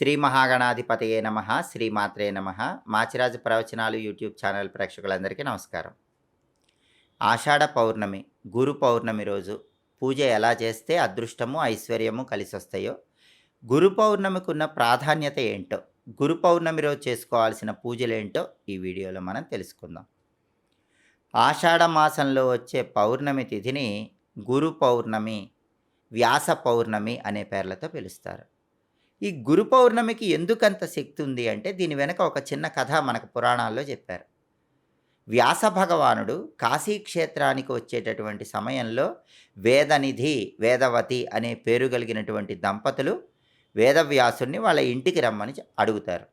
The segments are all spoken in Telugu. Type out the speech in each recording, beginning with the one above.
శ్రీ మహాగణాధిపతయే నమ శ్రీమాత్రే నమ. మాచిరాజు ప్రవచనాలు యూట్యూబ్ ఛానల్ ప్రేక్షకులందరికీ నమస్కారం. ఆషాఢ పౌర్ణమి గురు పౌర్ణమి రోజు పూజ ఎలా చేస్తే అదృష్టము ఐశ్వర్యము కలిసి వస్తాయో గురు పౌర్ణమికి ఉన్న ప్రాధాన్యత ఏంటో గురు పౌర్ణమి రోజు చేసుకోవాల్సిన పూజలు ఏంటో ఈ వీడియోలో మనం తెలుసుకుందాం. ఆషాఢ మాసంలో వచ్చే పౌర్ణమి తిథిని గురు పౌర్ణమి వ్యాస పౌర్ణమి అనే పేర్లతో పిలుస్తారు. ఈ గురు పౌర్ణమికి ఎందుకంత శక్తి ఉంది అంటే దీని వెనక ఒక చిన్న కథ మనకు పురాణాల్లో చెప్పారు. వ్యాస భగవానుడు కాశీ క్షేత్రానికి వచ్చేటటువంటి సమయంలో వేదనిధి వేదవతి అనే పేరు కలిగినటువంటి దంపతులు వేదవ్యాసుని వాళ్ళ ఇంటికి రమ్మని అడుగుతారు.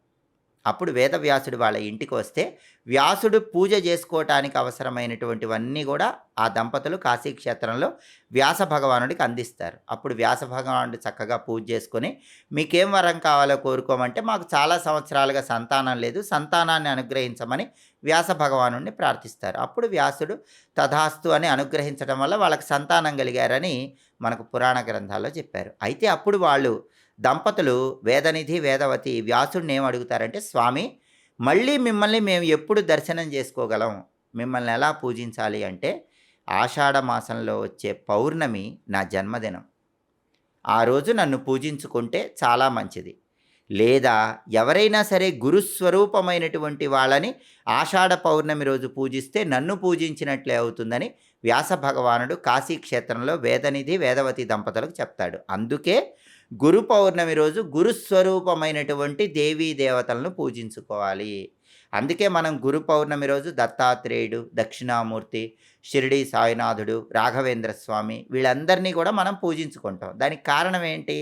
అప్పుడు వేదవ్యాసుడు వాళ్ళ ఇంటికి వస్తే వ్యాసుడు పూజ చేసుకోవటానికి అవసరమైనటువంటివన్నీ కూడా ఆ దంపతులు కాశీ క్షేత్రంలో వ్యాస భగవానుడికి అందిస్తారు. అప్పుడు వ్యాస భగవానుడు చక్కగా పూజ చేసుకొని మీకేం వరం కావాలో కోరుకోమంటే మాకు చాలా సంవత్సరాలుగా సంతానం లేదు సంతానాన్ని అనుగ్రహించమని వ్యాస భగవానుడిని ప్రార్థిస్తారు. అప్పుడు వ్యాసుడు తథాస్తు అని అనుగ్రహించడం వల్ల వాళ్ళకి సంతానం కలిగారని మనకు పురాణ గ్రంథాల్లో చెప్పారు. అయితే అప్పుడు వాళ్ళు దంపతులు వేదనిధి వేదవతి వ్యాసుడిని ఏం అడుగుతారంటే స్వామి మళ్ళీ మిమ్మల్ని మేము ఎప్పుడు దర్శనం చేసుకోగలం? మిమ్మల్ని ఎలా పూజించాలి? అంటే ఆషాఢ మాసంలో వచ్చే పౌర్ణమి నా జన్మదినం. ఆ రోజు నన్ను పూజించుకుంటే చాలా మంచిది. లేదా ఎవరైనా సరే గురుస్వరూపమైనటువంటి వాళ్ళని ఆషాఢ పౌర్ణమి రోజు పూజిస్తే నన్ను పూజించినట్లే అవుతుందని వ్యాస భగవానుడు కాశీ క్షేత్రంలో వేదనిధి వేదవతి దంపతులకు చెప్తాడు. అందుకే గురు పౌర్ణమి రోజు గురుస్వరూపమైనటువంటి దేవీ దేవతలను పూజించుకోవాలి. అందుకే మనం గురు పౌర్ణమి రోజు దత్తాత్రేయుడు దక్షిణామూర్తి షిరిడి సాయినాథుడు రాఘవేంద్ర స్వామి వీళ్ళందరినీ కూడా మనం పూజించుకుంటాం. దానికి కారణం ఏంటి?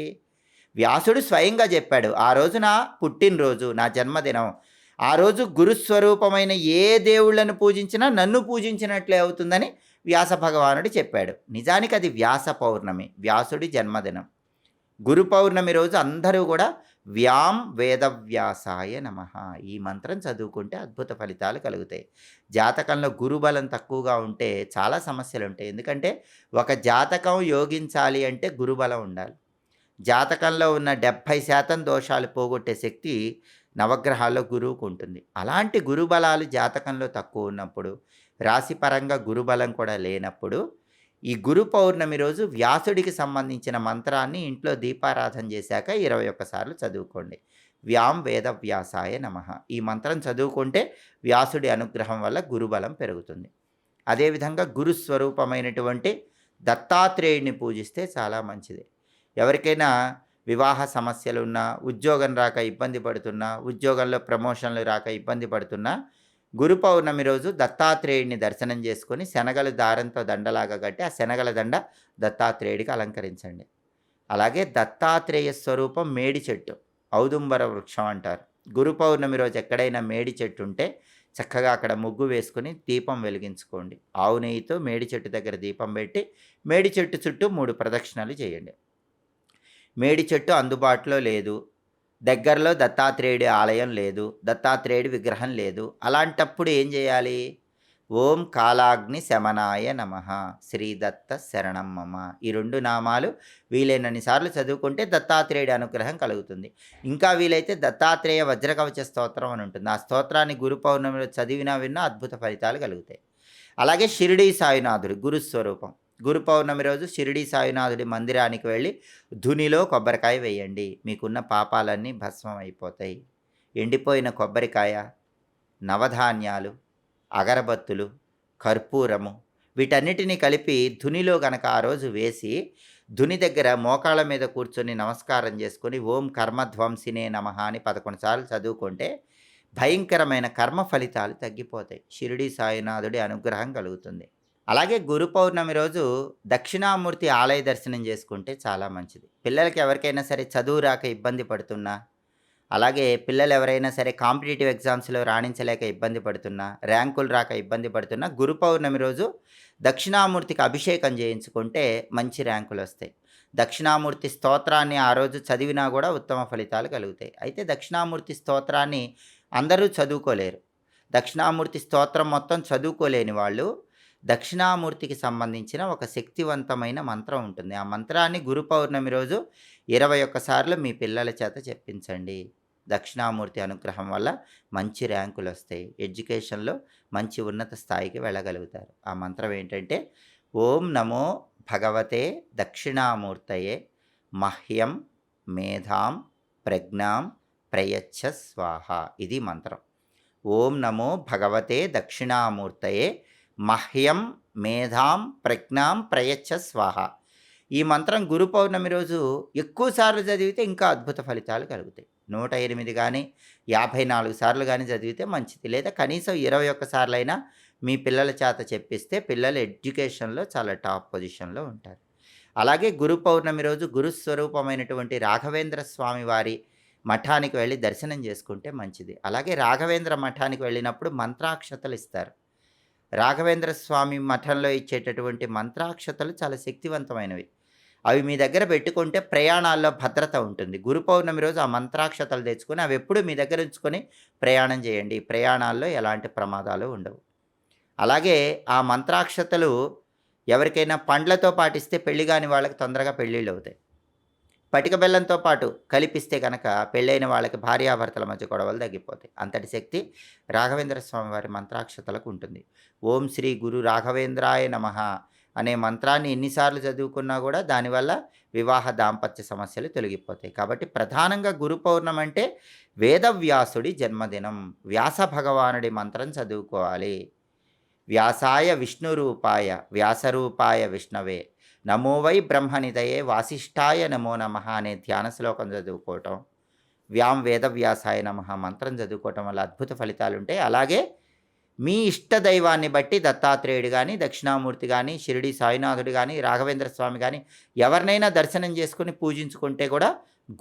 వ్యాసుడు స్వయంగా చెప్పాడు ఆ రోజు నా పుట్టినరోజు నా జన్మదినం. ఆ రోజు గురుస్వరూపమైన ఏ దేవుళ్ళను పూజించినా నన్ను పూజించినట్లే అవుతుందని వ్యాస భగవానుడు చెప్పాడు. నిజానికి అది వ్యాస పౌర్ణమి వ్యాసుడి జన్మదినం. గురు పౌర్ణమి రోజు అందరూ కూడా వ్యాం వేదవ్యాసాయ నమ. ఈ మంత్రం చదువుకుంటే అద్భుత ఫలితాలు కలుగుతాయి. జాతకంలో గురుబలం తక్కువగా ఉంటే చాలా సమస్యలు ఉంటాయి. ఎందుకంటే ఒక జాతకం యోగించాలి అంటే గురుబలం ఉండాలి. జాతకంలో ఉన్న డెబ్భై శాతం దోషాలు పోగొట్టే శక్తి నవగ్రహాల్లో గురువుకు ఉంటుంది. అలాంటి గురుబలాలు జాతకంలో తక్కువ ఉన్నప్పుడు రాశిపరంగా గురుబలం కూడా లేనప్పుడు ఈ గురు పౌర్ణమి రోజు వ్యాసుడికి సంబంధించిన మంత్రాన్ని ఇంట్లో దీపారాధన చేశాక ఇరవై ఒక్కసార్లు చదువుకోండి. వ్యాం వేద వ్యాసాయ నమ. ఈ మంత్రం చదువుకుంటే వ్యాసుడి అనుగ్రహం వల్ల గురుబలం పెరుగుతుంది. అదేవిధంగా గురు స్వరూపమైనటువంటి దత్తాత్రేయుడిని పూజిస్తే చాలా మంచిది. ఎవరికైనా వివాహ సమస్యలు ఉన్నా ఉద్యోగం రాక ఇబ్బంది పడుతున్నా ఉద్యోగంలో ప్రమోషన్లు రాక ఇబ్బంది పడుతున్నా గురు పౌర్ణమి రోజు దత్తాత్రేయుడిని దర్శనం చేసుకొని శనగల దారంతో దండలాగా కట్టి ఆ శనగల దండ దత్తాత్రేయుడికి అలంకరించండి. అలాగే దత్తాత్రేయ స్వరూపం మేడి చెట్టు ఔదుంబర వృక్షం అంటారు. గురు పౌర్ణమి రోజు ఎక్కడైనా మేడి చెట్టు ఉంటే చక్కగా అక్కడ ముగ్గు వేసుకుని దీపం వెలిగించుకోండి. ఆవు నెయ్యితో మేడి చెట్టు దగ్గర దీపం పెట్టి మేడి చెట్టు చుట్టూ మూడు ప్రదక్షిణలు చేయండి. మేడి చెట్టు అందుబాటులో లేదు. దగ్గరలో దత్తాత్రేయుడి ఆలయం లేదు దత్తాత్రేయుడి విగ్రహం లేదు. అలాంటప్పుడు ఏం చేయాలి? ఓం కాలాగ్ని శమనాయ నమ. శ్రీదత్త శరణం మమ. ఈ రెండు నామాలు వీలైనన్ని సార్లు చదువుకుంటే దత్తాత్రేయుడి అనుగ్రహం కలుగుతుంది. ఇంకా వీలైతే దత్తాత్రేయ వజ్రకవచ స్తోత్రం అని ఉంటుంది. ఆ స్తోత్రాన్ని గురు పౌర్ణమిలో చదివినా విన్నా అద్భుత ఫలితాలు కలుగుతాయి. అలాగే షిరిడీ సాయినాథుడు గురుస్వరూపం గురు పౌర్ణమి రోజు షిరిడి సాయినాథుడి మందిరానికి వెళ్ళి ధునిలో కొబ్బరికాయ వేయండి. మీకున్న పాపాలన్నీ భస్మం అయిపోతాయి ఎండిపోయిన కొబ్బరికాయ నవధాన్యాలు అగరబత్తులు కర్పూరము వీటన్నిటిని కలిపి ధునిలో గనక ఆ రోజు వేసి ధుని దగ్గర మోకాళ్ళ మీద కూర్చొని నమస్కారం చేసుకొని ఓం కర్మధ్వంసినే నమ అని పదకొండు సార్లు చదువుకుంటే భయంకరమైన కర్మ ఫలితాలు తగ్గిపోతాయి. షిరిడి సాయినాథుడి అనుగ్రహం కలుగుతుంది. అలాగే గురు పౌర్ణమి రోజు దక్షిణామూర్తి ఆలయ దర్శనం చేసుకుంటే చాలా మంచిది. పిల్లలకి ఎవరికైనా సరే చదువు రాక ఇబ్బంది పడుతున్నా అలాగే పిల్లలు ఎవరైనా సరే కాంపిటేటివ్ ఎగ్జామ్స్లో రాణించలేక ఇబ్బంది పడుతున్నా ర్యాంకులు రాక ఇబ్బంది పడుతున్నా గురు పౌర్ణమి రోజు దక్షిణామూర్తికి అభిషేకం చేయించుకుంటే మంచి ర్యాంకులు వస్తాయి. దక్షిణామూర్తి స్తోత్రాన్ని ఆ రోజు చదివినా కూడా ఉత్తమ ఫలితాలు కలుగుతాయి. అయితే దక్షిణామూర్తి స్తోత్రాన్ని అందరూ చదువుకోలేరు. దక్షిణామూర్తి స్తోత్రం మొత్తం చదువుకోలేని వాళ్ళు దక్షిణామూర్తికి సంబంధించిన ఒక శక్తివంతమైన మంత్రం ఉంటుంది. ఆ మంత్రాన్ని గురు పౌర్ణమి రోజు ఇరవై ఒక్కసార్లు మీ పిల్లల చేత చెప్పించండి. దక్షిణామూర్తి అనుగ్రహం వల్ల మంచి ర్యాంకులు వస్తాయి. ఎడ్యుకేషన్లో మంచి ఉన్నత స్థాయికి వెళ్ళగలుగుతారు. ఆ మంత్రం ఏంటంటే ఓం నమో భగవతే దక్షిణామూర్తయే మహ్యం మేధాం ప్రజ్ఞాం ప్రయచ్చ స్వాహ ఇది మంత్రం. ఓం నమో భగవతే దక్షిణామూర్తయే మహ్యం మేధాం ప్రజ్ఞాం ప్రయచ్చ స్వాహ. ఈ మంత్రం గురు పౌర్ణమి రోజు ఎక్కువసార్లు చదివితే ఇంకా అద్భుత ఫలితాలు కలుగుతాయి. నూట ఎనిమిది కానీ యాభై నాలుగు సార్లు కానీ చదివితే మంచిది. లేదా కనీసం ఇరవై ఒక్కసార్లు అయినా మీ పిల్లల చేత చెప్పిస్తే పిల్లలు ఎడ్యుకేషన్లో చాలా టాప్ పొజిషన్లో ఉంటారు. అలాగే గురు పౌర్ణమి రోజు గురుస్వరూపమైనటువంటి రాఘవేంద్ర స్వామి వారి మఠానికి వెళ్ళి దర్శనం చేసుకుంటే మంచిది. అలాగే రాఘవేంద్ర మఠానికి వెళ్ళినప్పుడు మంత్రాక్షతలు ఇస్తారు. రాఘవేంద్ర స్వామి మఠంలో ఇచ్చేటటువంటి మంత్రాక్షతలు చాలా శక్తివంతమైనవి. అవి మీ దగ్గర పెట్టుకుంటే ప్రయాణాల్లో భద్రత ఉంటుంది. గురు పౌర్ణమి రోజు ఆ మంత్రాక్షతలు తెచ్చుకొని అవి ఎప్పుడు మీ దగ్గర ఉంచుకొని ప్రయాణం చేయండి. ప్రయాణాల్లో ఎలాంటి ప్రమాదాలు ఉండవు. అలాగే ఆ మంత్రాక్షతలు ఎవరికైనా పండ్లతో పాటిస్తే పెళ్ళి కాని వాళ్ళకి తొందరగా పెళ్ళిళ్ళు అవుతాయి. పటిక బెల్లంతో పాటు కలిపిస్తే కనుక పెళ్ళైన వాళ్ళకి భార్యాభర్తల మధ్య గొడవలు తగ్గిపోతాయి. అంతటి శక్తి రాఘవేంద్ర స్వామి వారి మంత్రాక్షతలకు ఉంటుంది. ఓం శ్రీ గురు రాఘవేంద్రాయ నమ అనే మంత్రాన్ని ఎన్నిసార్లు చదువుకున్నా కూడా దానివల్ల వివాహ దాంపత్య సమస్యలు తొలగిపోతాయి. కాబట్టి ప్రధానంగా గురు పౌర్ణం అంటే వేదవ్యాసుడి జన్మదినం. వ్యాస భగవానుడి మంత్రం చదువుకోవాలి. వ్యాసాయ విష్ణురూపాయ వ్యాసరూపాయ విష్ణవే నమో వై బ్రహ్మనిదయే వాసిష్ఠాయ నమో నమ అనే ధ్యాన శ్లోకం చదువుకోవటం వ్యాం వేదవ్యాసాయ నమ మంత్రం చదువుకోవటం వల్ల అద్భుత ఫలితాలు ఉంటాయి అలాగే మీ ఇష్ట దైవాన్ని బట్టి దత్తాత్రేయుడు కానీ దక్షిణామూర్తి కానీ షిరిడి సాయినాథుడు కానీ రాఘవేంద్ర స్వామి కానీ ఎవరినైనా దర్శనం చేసుకుని పూజించుకుంటే కూడా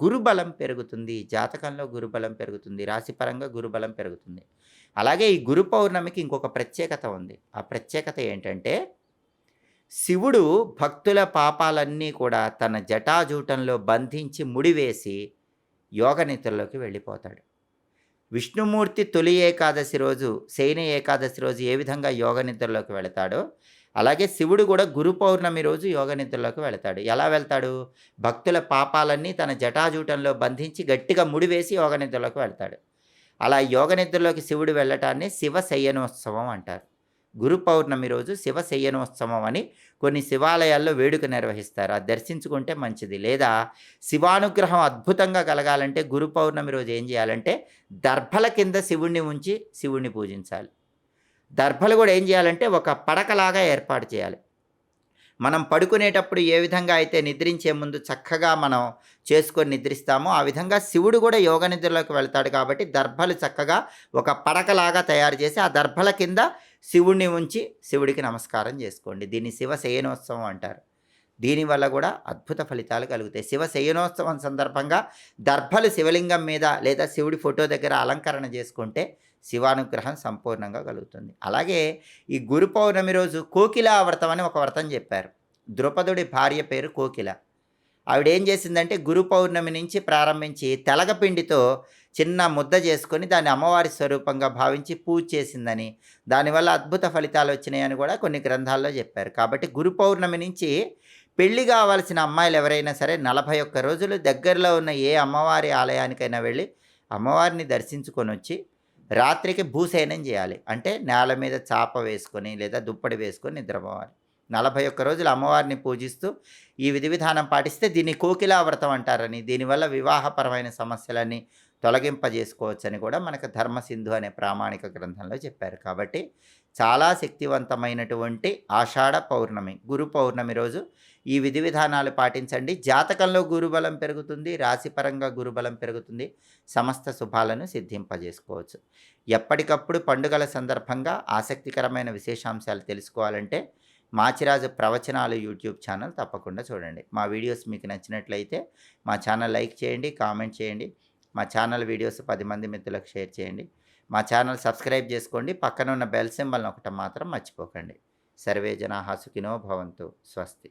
గురుబలం పెరుగుతుంది. జాతకంలో గురుబలం పెరుగుతుంది. రాశిపరంగా గురుబలం పెరుగుతుంది. అలాగే ఈ గురు పౌర్ణమికి ఇంకొక ప్రత్యేకత ఉంది. ఆ ప్రత్యేకత ఏంటంటే శివుడు భక్తుల పాపాలన్నీ కూడా తన జటాజూటంలో బంధించి ముడివేసి యోగనిద్రలోకి వెళ్ళిపోతాడు. విష్ణుమూర్తి తొలి ఏకాదశి రోజు శయన ఏకాదశి రోజు ఏ విధంగా యోగ నిద్రలోకి వెళతాడో అలాగే శివుడు కూడా గురు పౌర్ణమి రోజు యోగ నిద్రలోకి వెళతాడు. ఎలా వెళ్తాడు? భక్తుల పాపాలన్నీ తన జటాజూటంలో బంధించి గట్టిగా ముడివేసి యోగ నిద్రలోకి వెళ్తాడు. అలా యోగ నిద్రలోకి శివుడు వెళ్ళటాన్ని శివ శయనోత్సవం అంటారు. గురు పౌర్ణమి రోజు శివ శయనోత్సవం అని కొన్ని శివాలయాల్లో వేడుక నిర్వహిస్తారు. అది దర్శించుకుంటే మంచిది. లేదా శివానుగ్రహం అద్భుతంగా కలగాలంటే గురు పౌర్ణమి రోజు ఏం చేయాలంటే దర్భల కింద శివుణ్ణి ఉంచి శివుణ్ణి పూజించాలి. దర్భలు కూడా ఏం చేయాలంటే ఒక పడకలాగా ఏర్పాటు చేయాలి. మనం పడుకునేటప్పుడు ఏ విధంగా అయితే నిద్రించే ముందు చక్కగా మనం చేసుకొని నిద్రిస్తామో ఆ విధంగా శివుడు కూడా యోగ నిద్రలోకి వెళ్తాడు కాబట్టి దర్భలు చక్కగా ఒక పడకలాగా తయారు చేసి ఆ దర్భల కింద శివుడిని ఉంచి శివుడికి నమస్కారం చేసుకోండి. దీన్ని శివ శయనోత్సవం అంటారు. దీనివల్ల కూడా అద్భుత ఫలితాలు కలుగుతాయి. శివ శయనోత్సవం సందర్భంగా దర్భలు శివలింగం మీద లేదా శివుడి ఫోటో దగ్గర అలంకరణ చేసుకుంటే శివానుగ్రహం సంపూర్ణంగా కలుగుతుంది. అలాగే ఈ గురు పౌర్ణమి రోజు కోకిలా వ్రతం అని ఒక వ్రతం చెప్పారు. ద్రుపదుడి భార్య పేరు కోకిల. ఆవిడ ఏం చేసిందంటే గురు పౌర్ణమి నుంచి ప్రారంభించి తెలగపిండితో చిన్న ముద్ద చేసుకొని దాన్ని అమ్మవారి స్వరూపంగా భావించి పూజ చేసిందని. దానివల్ల అద్భుత ఫలితాలు వచ్చినాయని కూడా కొన్ని గ్రంథాల్లో చెప్పారు. కాబట్టి గురు పౌర్ణమి నుంచి పెళ్ళి కావాల్సిన అమ్మాయిలు ఎవరైనా సరే నలభై ఒక్క రోజులు దగ్గరలో ఉన్న ఏ అమ్మవారి ఆలయానికైనా వెళ్ళి అమ్మవారిని దర్శించుకొని వచ్చి రాత్రికి భూసేనం చేయాలి. అంటే నేల మీద చాప వేసుకొని లేదా దుప్పటి వేసుకొని నిద్రపోవాలి. నలభై ఒక్క రోజులు అమ్మవారిని పూజిస్తూ ఈ విధి విధానం పాటిస్తే దీన్ని కోకిలా వ్రతం అంటారని దీనివల్ల వివాహపరమైన సమస్యలన్నీ తొలగింపజేసుకోవచ్చని కూడా మనకు ధర్మసింధు అనే ప్రామాణిక గ్రంథంలో చెప్పారు. కాబట్టి చాలా శక్తివంతమైనటువంటి ఆషాఢ పౌర్ణమి గురు పౌర్ణమి రోజు ఈ విధి విధానాలు పాటించండి. జాతకంలో గురుబలం పెరుగుతుంది రాశిపరంగా గురుబలం పెరుగుతుంది సమస్త శుభాలను సిద్ధింపజేసుకోవచ్చు. ఎప్పటికప్పుడు పండుగల సందర్భంగా ఆసక్తికరమైన విశేషాంశాలు తెలుసుకోవాలంటే మాచిరాజు ప్రవచనాలు యూట్యూబ్ ఛానల్ తప్పకుండా చూడండి. మా వీడియోస్ మీకు నచ్చినట్లయితే మా ఛానల్ లైక్ చేయండి కామెంట్ చేయండి. మా ఛానల్ వీడియోస్ పది మంది మిత్రులకు షేర్ చేయండి. మా ఛానల్ సబ్స్క్రైబ్ చేసుకోండి. పక్కన ఉన్న బెల్ సింబల్ ఒకటి మాత్రం మర్చిపోకండి. సర్వే జనా సుఖినో భవంతు. స్వస్తి.